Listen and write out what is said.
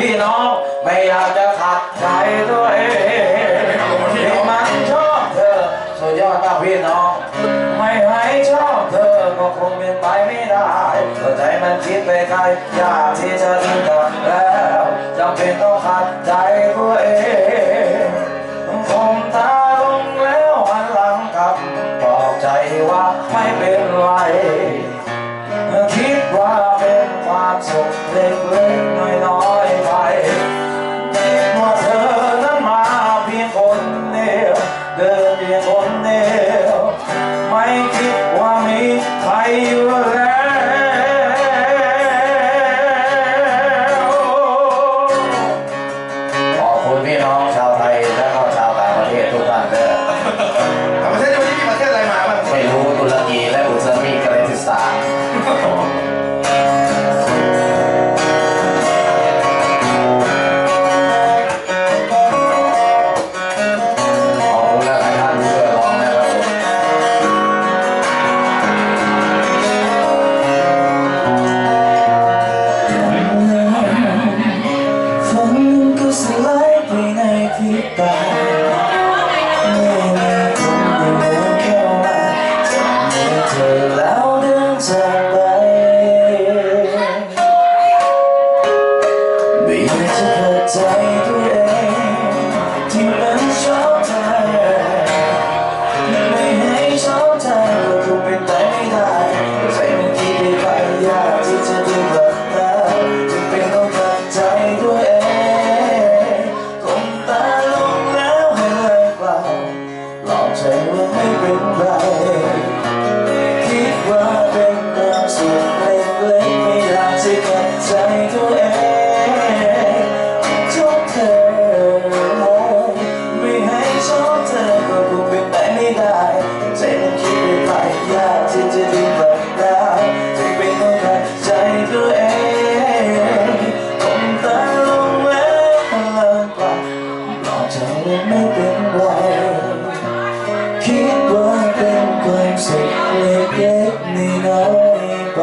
พี่น้องไม่อยากจะขัดใจตัวเองเดี๋ยวมันชอบเธอสุดยอดมากพี่น้อง ไม่ให้ชอบเธอก็คงเป็นไปไม่ได้ตัวใจมันคิดไปไกลอยากที่จะทิ้งเธอแล้วจำเป็นต้องขัดใจตัวเองคมตาลงแล้วหันหลังกลับบอกใจว่าไม่เป็นไร มีใใจตัวเองที่มันชอบเธอไม่ให้ชอบเธอก็คงเป็นไปไม่ได้ใจมันคิดไปไกลยากที่จะดูแบบนั้นจำเป็นต้องตัดใจตัวเองคงตาลงแล้วให้เลยเปล่าหลอกใจว่าไม่เป็น จธไม่เป็นไรคิดว่าเป็นความสุขเล็กๆน้อยไป